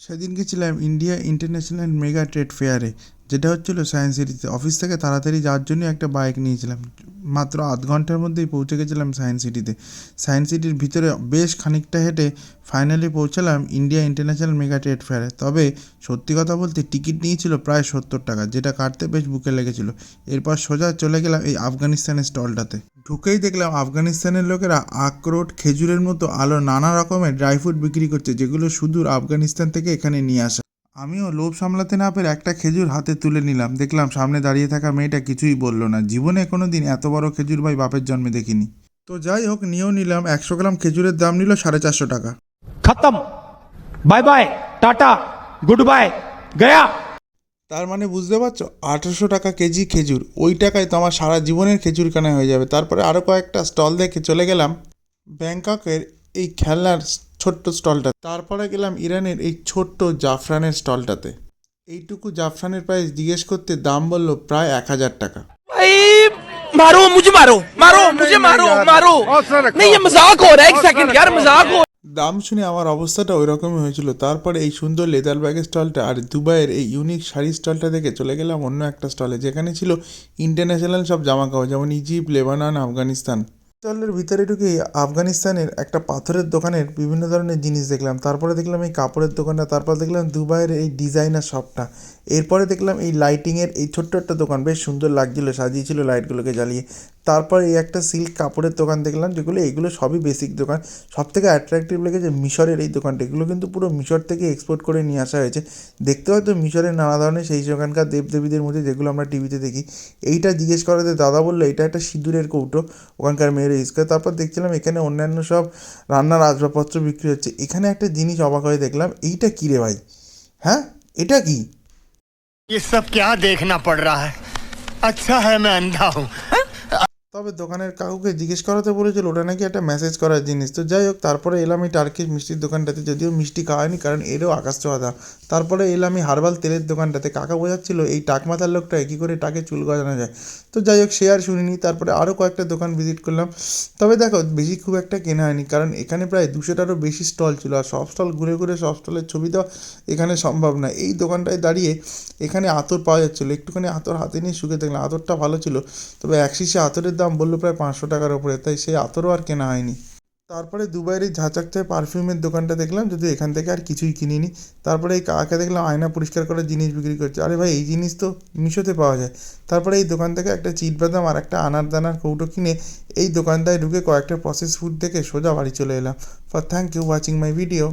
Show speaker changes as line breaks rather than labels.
সেদিন গেছিলাম India International mega trade ফেয়ারে যেটা হচ্ছিল সায়েন্স সিটিতে অফিস থেকে তাড়াতাড়ি যাওয়ার জন্য একটা বাইক নিয়েছিলাম। মাত্র আধ ঘণ্টার মধ্যেই পৌঁছে গেছিলাম সায়েন্স সিটিতে সায়েন্স সিটির ভিতরে বেশ খানিকটা হেঁটে ফাইনালি পৌঁছালাম ইন্ডিয়া ইন্টারন্যাশনাল মেগা ট্রেড ফেয়ারে তবে সত্যি কথা বলতে টিকিট নিয়েছিল প্রায় সত্তর টাকা, যেটা কাটতে বেশ বুকে লেগেছিল। এরপর সোজা চলে গেলাম এই আফগানিস্তানের স্টলটাতে ঢুকেই দেখলাম আফগানিস্তানের লোকেরা আখরোট, খেজুরের মতো আলো নানা রকমের ড্রাই ফ্রুট বিক্রি করছে, যেগুলো সুদূর আফগানিস্তান থেকে এখানে নিয়ে আসা। আমিও লোভ সামলাতে না পেরে একটা খেজুর হাতে তুলে নিলাম। দেখলাম সামনে দাঁড়িয়ে থাকা মেয়েটা কিছুই বলল না। জীবনে কোনো দিন এত বড় খেজুর ভাই বাপের জন্মে দেখিনি। তো যাই হোক, নিয়েও নিলাম। একশো গ্রাম খেজুরের দাম নিল সাড়ে চারশো টাকা।
খতম। Bye bye, tata, good bye, গয়া।
তার মানে বুঝতে পারছো আঠেরোশো টাকা কেজি খেজুর ওই টাকায় তো আমার সারা জীবনের খেজুর কেনা হয়ে যাবে তারপরে আরও কয়েকটা স্টল দেখে চলে গেলাম ব্যাংককের এই খেলনার ছোট্ট স্টলটা তারপরে গেলাম ইরানের এই ছোট্ট জাফরানের স্টলটাতে এইটুকু জাফরানের প্রাইস জিজ্ঞেস করতে দাম বললো প্রায় এক হাজার টাকা
भाई मारो मुझे मारो मारो मुझे मारो मारो नहीं ये मजाक हो रहा है एक सेकंड यार मजाक हो
দাম শুনে আমার অবস্থাটা ওই রকমই হয়েছিল। তারপরে এই সুন্দর লেদার ব্যাগের স্টলটা আর দুবাইয়ের এই ইউনিক শাড়ি স্টলটা দেখে চলে গেলাম অন্য একটা স্টলে, যেখানে ছিল ইন্টারন্যাশনাল সব জামা কাপড় যেমন ইজিপ্ট, লেবানন, আফগানিস্তান। স্টলের ভিতরে ঢুকে আফগানিস্তানের একটা পাথরের দোকানের বিভিন্ন ধরনের জিনিস দেখলাম। তারপরে দেখলাম এই কাপড়ের দোকানটা, তারপর দেখলাম দুবাইয়ের এই ডিজাইনার শপটা। এরপরে দেখলাম এই লাইটিংয়ের এই ছোট্ট একটা দোকান, বেশ সুন্দর লাগছিল, সাজিয়েছিল লাইটগুলোকে জ্বালিয়ে। তারপর এই একটা সিল্ক কাপড়ের দোকান দেখলাম যেগুলো এগুলো সবই বেসিক দোকান সব থেকে অ্যাট্রাকটিভ লেগেছে মিশরের এই দোকানটা এগুলো কিন্তু পুরো মিশর থেকে এক্সপোর্ট করে নিয়ে আসা হয়েছে দেখতে হয়তো মিশরের নানা ধরনের সেই সেখানকার দেবদেবীদের মধ্যে যেগুলো আমরা টিভিতে দেখি এইটা জিজ্ঞেস করাতে দাদা বললো এটা একটা সিঁদুরের কৌটো ওখানকার মেয়ের ইউজ করে তারপর দেখছিলাম এখানে অন্যান্য সব রান্নার আসবাবপত্র বিক্রি হচ্ছে এখানে একটা জিনিস অবাক হয়ে দেখলাম এইটা কী রে ভাই হ্যাঁ এটা কি
ये सब क्या देखना पड़ रहा है अच्छा है मैं अंधा हूँ
তবে দোকানের কাকুকে জিজ্ঞেস করাতে বলেছিল, ওটা নাকি একটা মেসেজ করার জিনিস। তো যাই হোক, তারপরে এলাম এই মিষ্টির দোকানটাতে যদিও মিষ্টি খাওয়ায়নি কারণ এরও আকাশ ছোঁয়া তারপরে এলাম এই হার্বাল তেলের দোকানটাতে কাকা বোঝাচ্ছিল, এই টাক মাথার লোকটা কী করে টাকে চুল গজানো যায়। তো যাই হোক, সে আর শুনিনি। তারপরে আরও কয়েকটা দোকান ভিজিট করলাম। তবে দেখো, বেশি খুব একটা কেনা হয়নি, কারণ এখানে প্রায় দুশোটারও বেশি স্টল ছিল, আর সব স্টল ঘুরে ঘুরে সব স্টলের ছবি দেওয়া এখানে সম্ভব না এই দোকানটায় দাঁড়িয়ে এখানে আতর পাওয়া যাচ্ছিল। একটুখানি আতর হাতে নিয়ে শুকে দেখলাম, আতরটা ভালো ছিল, তবে শিশি আতরের দাম বলল প্রায় পাঁচশো টাকার ওপরে তাই সেই আতরও আর কেনা হয়নি। তারপরে দুবাইয়ের এই ঝাঁচাকচায় পারফিউমের দোকানটা দেখলাম যদি এখান থেকে আর কিছুই কিনিনি। তারপরে এই কাকাকে দেখলাম আয়না পরিষ্কার করার জিনিস বিক্রি করছে। আরে ভাই, এই জিনিস তো মিশোতে পাওয়া যায়। তারপরে এই দোকান থেকে একটা চিট বাদাম আর একটা আনার দানার কৌটো কিনে এই দোকানটায় ঢুকে কয়েকটা প্রসেস ফুড দেখে সোজা বাড়ি চলে এলাম। For thank you watching my video